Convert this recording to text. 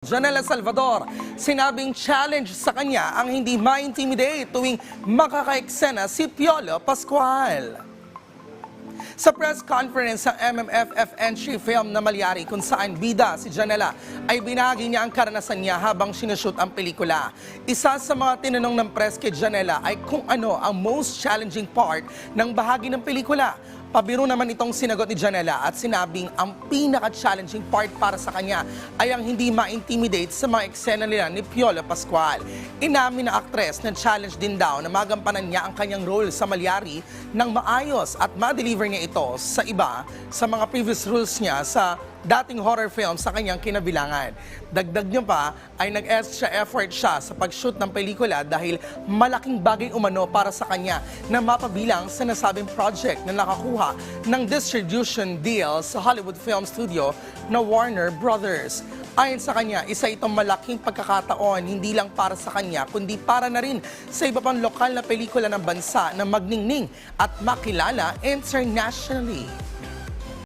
Janela Salvador, sinabing challenge sa kanya ang hindi ma-intimidate tuwing makaka-eksena si Piolo Pascual. Sa press conference ng MMFFN Chief Film na Malyari kung saan bida si Janela ay binahagi niya ang karanasan niya habang sinushoot ang pelikula. Isa sa mga tinanong ng press kay Janela ay kung ano ang most challenging part ng bahagi ng pelikula. Pabiro naman itong sinagot ni Janela at sinabing ang pinaka-challenging part para sa kanya ay ang hindi ma-intimidate sa mga eksena nila ni Piolo Pascual. Inamin na aktres na challenge din daw na magampanan niya ang kanyang role sa Malyari ng maayos at ma-deliver niya ito sa iba sa mga previous roles niya sa dating horror film sa kanyang kinabilangan. Dagdag niya pa ay nag-extra effort siya sa pag-shoot ng pelikula dahil malaking bagay umano para sa kanya na mapabilang sa nasabing project na nakakuha ng distribution deal sa Hollywood Film Studio na Warner Brothers. Ayon sa kanya, isa itong malaking pagkakataon hindi lang para sa kanya kundi para na rin sa iba pang lokal na pelikula ng bansa na magningning at makilala internationally.